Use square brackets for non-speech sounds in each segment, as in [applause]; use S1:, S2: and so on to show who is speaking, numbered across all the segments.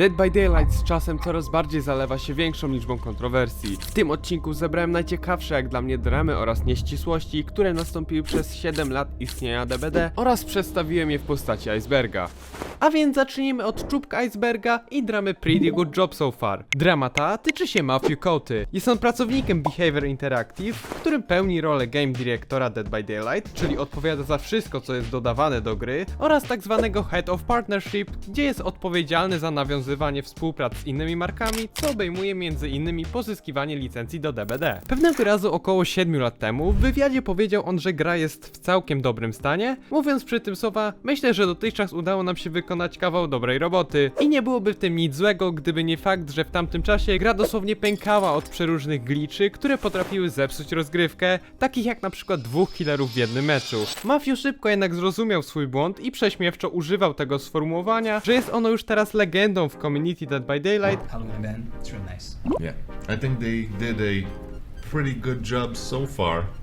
S1: Dead by Daylight z czasem coraz bardziej zalewa się większą liczbą kontrowersji. W tym odcinku zebrałem najciekawsze jak dla mnie dramy oraz nieścisłości, które nastąpiły przez 7 lat istnienia DBD oraz przedstawiłem je w postaci iceberga. A więc zacznijmy od czubka iceberga i dramy Pretty Good Job So Far. Drama ta tyczy się Matthew Coty. Jest on pracownikiem Behavior Interactive, w którym pełni rolę game directora Dead by Daylight, czyli odpowiada za wszystko co jest dodawane do gry, oraz tak zwanego Head of Partnership, gdzie jest odpowiedzialny za nawiązywanie współprac z innymi markami, co obejmuje innymi pozyskiwanie licencji do DBD. Pewnego razu około 7 lat temu w wywiadzie powiedział on, że gra jest w całkiem dobrym stanie, mówiąc przy tym słowa, myślę, że dotychczas udało nam się wykonać kawał dobrej roboty i nie byłoby w tym nic złego, gdyby nie fakt, że w tamtym czasie gra dosłownie pękała od przeróżnych glitchy, które potrafiły zepsuć rozgrywkę, takich jak na przykład dwóch killerów w jednym meczu. Matthew szybko jednak zrozumiał swój błąd i prześmiewczo używał tego sformułowania, że jest ono już teraz legendą w community Dead by Daylight?
S2: It's really nice.
S3: Yeah, I think they did a pretty good job so far.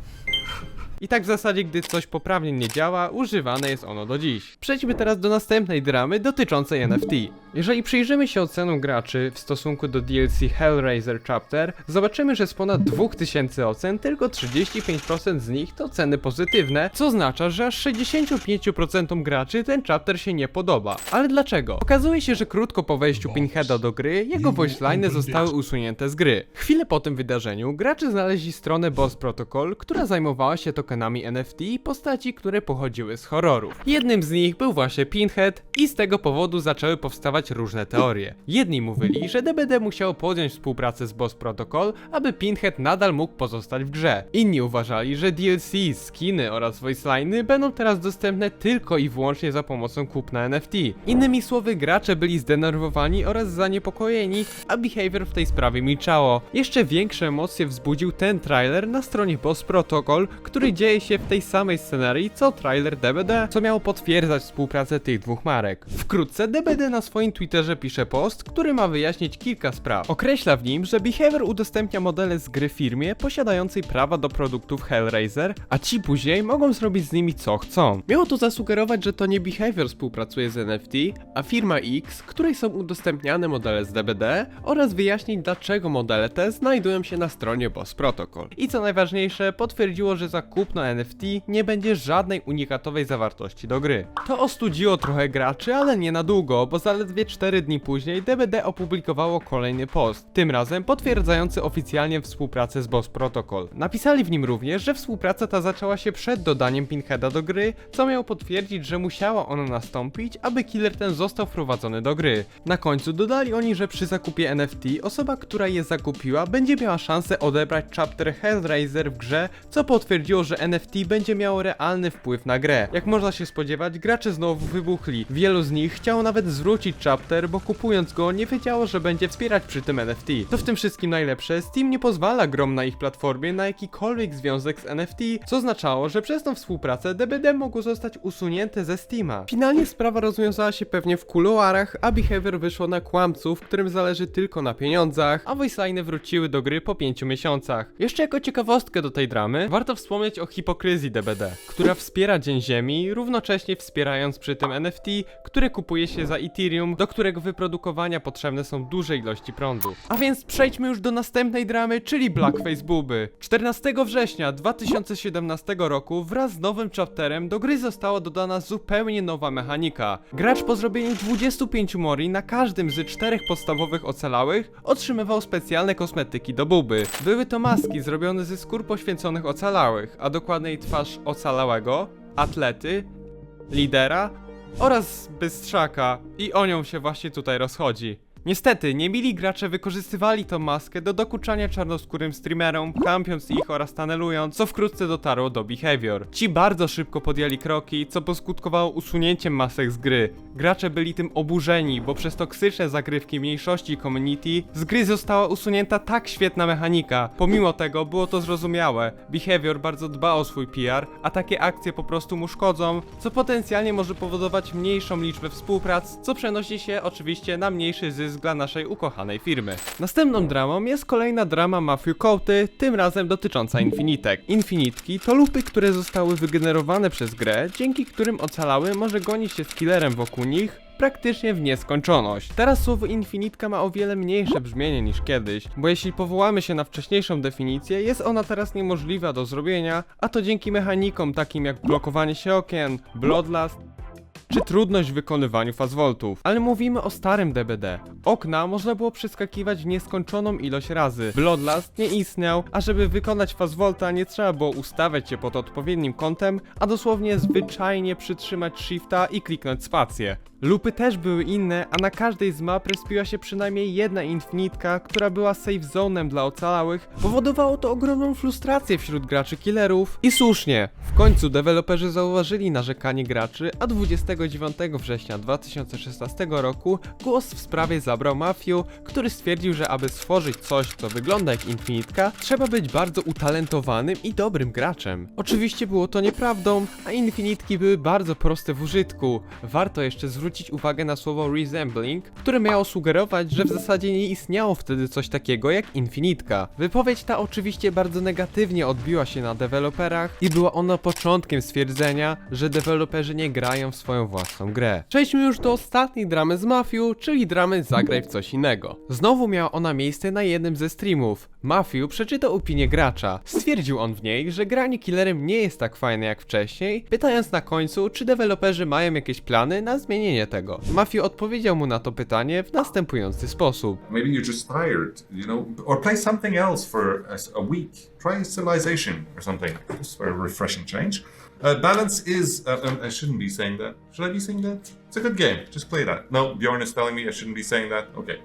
S1: I tak w zasadzie, gdy coś poprawnie nie działa, używane jest ono do dziś. Przejdźmy teraz do następnej dramy dotyczącej NFT. Jeżeli przyjrzymy się ocenom graczy w stosunku do DLC Hellraiser Chapter, zobaczymy, że z ponad 2000 ocen tylko 35% z nich to ceny pozytywne, co oznacza, że aż 65% graczy ten chapter się nie podoba. Ale dlaczego? Okazuje się, że krótko po wejściu Pinheada do gry, jego voiceliny zostały usunięte z gry. Chwilę po tym wydarzeniu, gracze znaleźli stronę Boss Protocol, która zajmowała się tokenami NFT postaci, które pochodziły z horrorów. Jednym z nich był właśnie Pinhead i z tego powodu zaczęły powstawać różne teorie. Jedni mówili, że DBD musiało podjąć współpracę z Boss Protocol, aby Pinhead nadal mógł pozostać w grze. Inni uważali, że DLC, skiny oraz voiceliny będą teraz dostępne tylko i wyłącznie za pomocą kupna NFT. Innymi słowy, gracze byli zdenerwowani oraz zaniepokojeni, a Behavior w tej sprawie milczało. Jeszcze większe emocje wzbudził ten trailer na stronie Boss Protocol, który dzieje się w tej samej scenarii co trailer DBD, co miało potwierdzać współpracę tych dwóch marek. Wkrótce DBD na swoim Twitterze pisze post, który ma wyjaśnić kilka spraw. Określa w nim, że Behavior udostępnia modele z gry firmie posiadającej prawa do produktów Hellraiser, a ci później mogą zrobić z nimi co chcą. Miało to zasugerować, że to nie Behavior współpracuje z NFT, a firma X, której są udostępniane modele z DBD oraz wyjaśnić dlaczego modele te znajdują się na stronie Boss Protocol. I co najważniejsze, potwierdziło, że za kupno NFT nie będzie żadnej unikatowej zawartości do gry. To ostudziło trochę graczy, ale nie na długo, bo zaledwie 4 dni później DBD opublikowało kolejny post, tym razem potwierdzający oficjalnie współpracę z Boss Protocol. Napisali w nim również, że współpraca ta zaczęła się przed dodaniem Pinheada do gry, co miało potwierdzić, że musiała ona nastąpić, aby killer ten został wprowadzony do gry. Na końcu dodali oni, że przy zakupie NFT osoba, która je zakupiła, będzie miała szansę odebrać chapter Hellraiser w grze, co potwierdziło, że NFT będzie miało realny wpływ na grę. Jak można się spodziewać, gracze znowu wybuchli. Wielu z nich chciało nawet zwrócić chapter, bo kupując go nie wiedziało, że będzie wspierać przy tym NFT. To w tym wszystkim najlepsze, Steam nie pozwala grom na ich platformie na jakikolwiek związek z NFT, co oznaczało, że przez tą współpracę DBD mogło zostać usunięte ze Steama. Finalnie sprawa rozwiązała się pewnie w kuluarach, a Behavior wyszło na kłamców, którym zależy tylko na pieniądzach, a voiceline wróciły do gry po 5 miesiącach. Jeszcze jako ciekawostkę do tej dramy, warto wspomnieć o hipokryzji DBD, która wspiera Dzień Ziemi, równocześnie wspierając przy tym NFT, które kupuje się za Ethereum, do którego wyprodukowania potrzebne są duże ilości prądu. A więc przejdźmy już do następnej dramy, czyli Blackface Buby. 14 września 2017 roku wraz z nowym chapterem do gry została dodana zupełnie nowa mechanika. Gracz po zrobieniu 25 mori na każdym z czterech podstawowych ocalałych otrzymywał specjalne kosmetyki do buby. Były to maski zrobione ze skór poświęconych ocalałych, a dokładniej twarz ocalałego, atlety, lidera oraz bystrzaka i o nią się właśnie tutaj rozchodzi. Niestety, niemili gracze wykorzystywali tą maskę do dokuczania czarnoskórym streamerom, kampiąc ich oraz tanelując, co wkrótce dotarło do Behavior. Ci bardzo szybko podjęli kroki, co poskutkowało usunięciem masek z gry. Gracze byli tym oburzeni, bo przez toksyczne zagrywki mniejszości community z gry została usunięta tak świetna mechanika. Pomimo tego było to zrozumiałe. Behavior bardzo dba o swój PR, a takie akcje po prostu mu szkodzą, co potencjalnie może powodować mniejszą liczbę współprac, co przenosi się oczywiście na mniejszy zysk dla naszej ukochanej firmy. Następną dramą jest kolejna drama Matthew Coty, tym razem dotycząca Infinitek. Infinitki to lupy, które zostały wygenerowane przez grę, dzięki którym ocalały może gonić się z killerem wokół nich, praktycznie w nieskończoność. Teraz słowo infinitka ma o wiele mniejsze brzmienie niż kiedyś, bo jeśli powołamy się na wcześniejszą definicję, jest ona teraz niemożliwa do zrobienia, a to dzięki mechanikom takim jak blokowanie się okien, bloodlust, czy trudność w wykonywaniu fazvoltów. Ale mówimy o starym DBD. Okna można było przeskakiwać nieskończoną ilość razy. Bloodlust nie istniał, a żeby wykonać fazvolta nie trzeba było ustawiać się pod odpowiednim kątem, a dosłownie zwyczajnie przytrzymać shifta i kliknąć spację. Lupy też były inne, a na każdej z map respiła się przynajmniej jedna infinitka, która była safe zonem dla ocalałych. Powodowało to ogromną frustrację wśród graczy killerów. I słusznie, w końcu deweloperzy zauważyli narzekanie graczy, a 29 września 2016 roku głos w sprawie zabrał Mafiu, który stwierdził, że aby stworzyć coś, co wygląda jak infinitka, trzeba być bardzo utalentowanym i dobrym graczem. Oczywiście było to nieprawdą, a infinitki były bardzo proste w użytku. Warto jeszcze zwrócić uwagę na słowo resembling, które miało sugerować, że w zasadzie nie istniało wtedy coś takiego jak infinitka. Wypowiedź ta oczywiście bardzo negatywnie odbiła się na deweloperach i była ona początkiem stwierdzenia, że deweloperzy nie grają w swoją własną grę. Przejdźmy już do ostatniej dramy z Mafiu, czyli dramy Zagraj w coś innego. Znowu miała ona miejsce na jednym ze streamów. Mafiu przeczytał opinię gracza. Stwierdził on w niej, że granie killerem nie jest tak fajne jak wcześniej, pytając na końcu, czy deweloperzy mają jakieś plany na zmienienie tego. Mafiu odpowiedział mu na to pytanie w następujący sposób.
S3: Maybe you're just tired, you know, or play something else for a, week. Try Civilization or something, just for a refreshing change. Uh, balance is. Uh, um, I shouldn't be saying that. Should I be saying that? It's a good game. Just play that. No, Bjorn is telling me I shouldn't be saying that. Okay.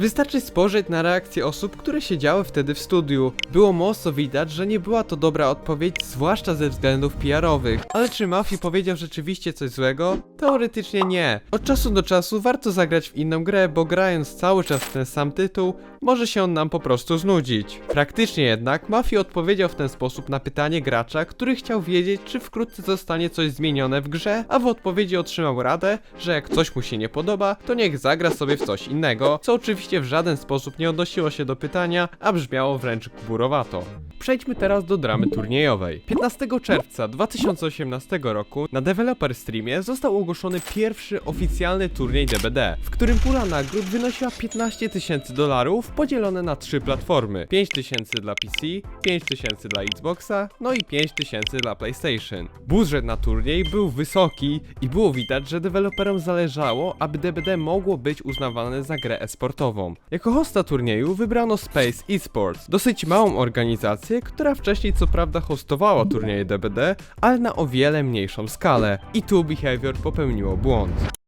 S1: Wystarczy spojrzeć na reakcje osób, które siedziały wtedy w studiu. Było mocno widać, że nie była to dobra odpowiedź, zwłaszcza ze względów PR-owych. Ale czy Mafi powiedział rzeczywiście coś złego? Teoretycznie nie. Od czasu do czasu warto zagrać w inną grę, bo grając cały czas w ten sam tytuł, może się on nam po prostu znudzić. Praktycznie jednak Mafi odpowiedział w ten sposób na pytanie gracza, który chciał wiedzieć, czy wkrótce zostanie coś zmienione w grze, a w odpowiedzi otrzymał radę, że jak coś mu się nie podoba, to niech zagra sobie w coś innego, co oczywiście w żaden sposób nie odnosiło się do pytania, a brzmiało wręcz gburowato. Przejdźmy teraz do dramy turniejowej. 15 czerwca 2018 roku na Developer Streamie został ogłoszony pierwszy oficjalny turniej DBD, w którym pula nagród wynosiła 15 tysięcy dolarów podzielone na trzy platformy. 5 tysięcy dla PC, 5 tysięcy dla Xboxa, no i 5 tysięcy dla PlayStation. Budżet na turniej był wysoki i było widać, że deweloperom zależało, aby DBD mogło być uznawane za grę e-sportową. Jako hosta turnieju wybrano Space Esports, dosyć małą organizację, która wcześniej co prawda hostowała turnieje DBD, ale na o wiele mniejszą skalę. I tu Behavior popełniło błąd.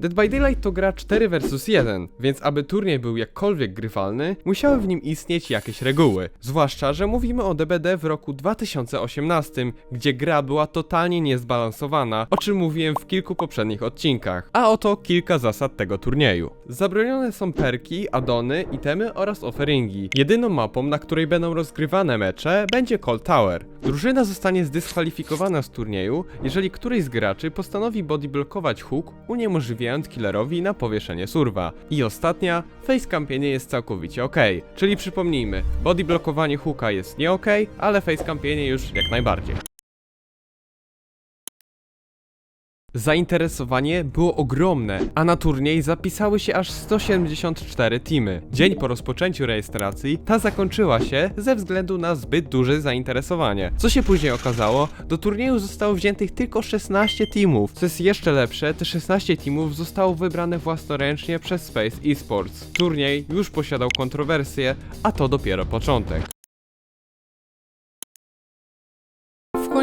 S1: Dead by Daylight to gra 4 vs 1, więc aby turniej był jakkolwiek grywalny, musiały w nim istnieć jakieś reguły. Zwłaszcza, że mówimy o DBD w roku 2018, gdzie gra była totalnie niezbalansowana, o czym mówiłem w kilku poprzednich odcinkach. A oto kilka zasad tego turnieju. Zabronione są perki, addony, itemy oraz offeringi. Jedyną mapą, na której będą rozgrywane mecze, będzie Cold Tower. Drużyna zostanie zdyskwalifikowana z turnieju, jeżeli któryś z graczy postanowi bodyblokować hook, uniemożliwiając killerowi na powieszenie surwa. I ostatnia, facecampienie jest całkowicie ok. Czyli przypomnijmy, bodyblokowanie hooka jest nie ok, ale facecampienie już jak najbardziej. Zainteresowanie było ogromne, a na turniej zapisały się aż 174 teamy. Dzień po rozpoczęciu rejestracji ta zakończyła się ze względu na zbyt duże zainteresowanie. Co się później okazało, do turnieju zostało wziętych tylko 16 teamów. Co jest jeszcze lepsze, te 16 teamów zostało wybrane własnoręcznie przez Space Esports. Turniej już posiadał kontrowersje, a to dopiero początek.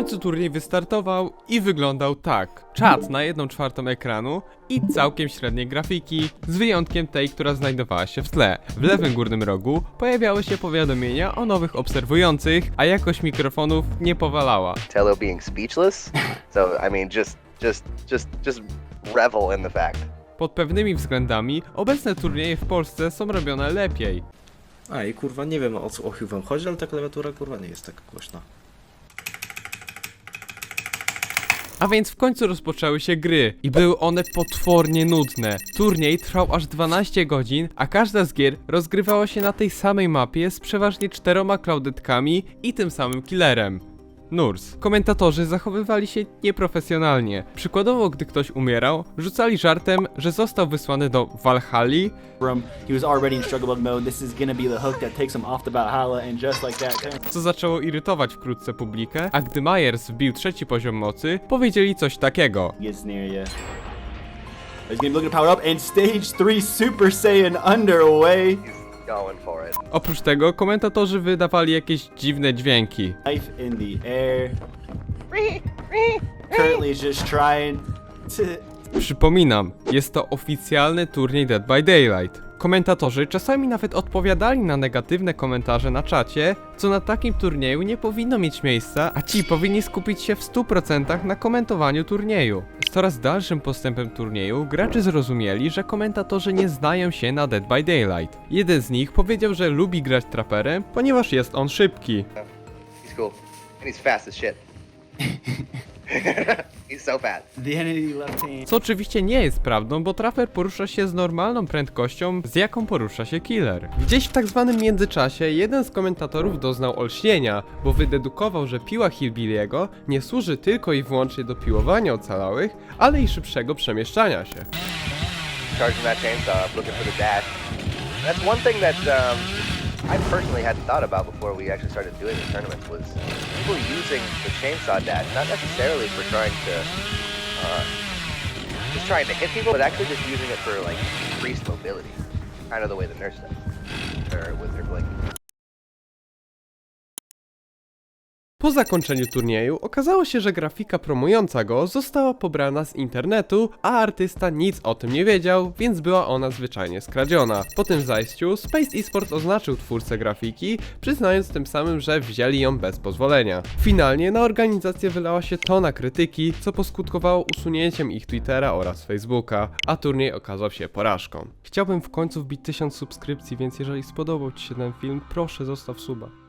S1: Końcu turniej wystartował i wyglądał tak. Czat na 1 czwartą ekranu i całkiem średnie grafiki, z wyjątkiem tej, która znajdowała się w tle. W lewym górnym rogu pojawiały się powiadomienia o nowych obserwujących, a jakość mikrofonów nie powalała.
S2: Tello being speechless. So I mean, just, just, just, just revel in the fact.
S1: Pod pewnymi względami obecne turnieje w Polsce są robione lepiej.
S4: A i kurwa nie wiem o co o chuj wam chodzi, ale ta klawiatura kurwa nie jest tak głośna.
S1: A więc w końcu rozpoczęły się gry i były one potwornie nudne. Turniej trwał aż 12 godzin, a każda z gier rozgrywała się na tej samej mapie z przeważnie czteroma klaudetkami i tym samym killerem. Nurs. Komentatorzy zachowywali się nieprofesjonalnie. Przykładowo, gdy ktoś umierał, rzucali żartem, że został wysłany do Valhalli,
S5: room. He was already in struggle mode mode. This is gonna be the hook that takes him off the Valhalla, and just like that,
S1: co zaczęło irytować wkrótce publikę, a gdy Myers wbił trzeci poziom mocy, powiedzieli coś takiego.
S5: gets near you. He's gonna be looking to power up, and stage three Super Saiyan underway.
S2: He's going for it.
S1: Oprócz tego komentatorzy wydawali jakieś dziwne dźwięki.
S5: Knife in the air. [laughs] Currently just trying to
S1: Przypominam, jest to oficjalny turniej Dead by Daylight. Komentatorzy czasami nawet odpowiadali na negatywne komentarze na czacie, co na takim turnieju nie powinno mieć miejsca, a ci powinni skupić się w 100% na komentowaniu turnieju. Z coraz dalszym postępem turnieju gracze zrozumieli, że komentatorzy nie znają się na Dead by Daylight. Jeden z nich powiedział, że lubi grać traperem, ponieważ jest on szybki.
S2: He's cool. And he's fast as shit. [laughs] [laughs] he's so fast.
S5: the enemy left hand.
S1: Co oczywiście nie jest prawdą, bo traper porusza się z normalną prędkością, z jaką porusza się killer. Gdzieś w tak zwanym międzyczasie jeden z komentatorów doznał olśnienia, bo wydedukował, że piła Hillbilliego nie służy tylko i wyłącznie do piłowania ocalałych, ale i szybszego przemieszczania się.
S2: Charging that chainsaw, looking for the dash. That's one thing that um, I personally hadn't thought about before we actually started doing the tournaments was people using the chainsaw dash, not necessarily for trying to uh, just trying to hit people, but actually just using it for like increased mobility, kind of the way the nurse does, or with her blink.
S1: Po zakończeniu turnieju okazało się, że grafika promująca go została pobrana z internetu, a artysta nic o tym nie wiedział, więc była ona zwyczajnie skradziona. Po tym zajściu Space Esports oznaczył twórcę grafiki, przyznając tym samym, że wzięli ją bez pozwolenia. Finalnie na organizację wylała się tona krytyki, co poskutkowało usunięciem ich Twittera oraz Facebooka, a turniej okazał się porażką. Chciałbym w końcu wbić 1000 subskrypcji, więc jeżeli spodobał Ci się ten film, proszę zostaw suba.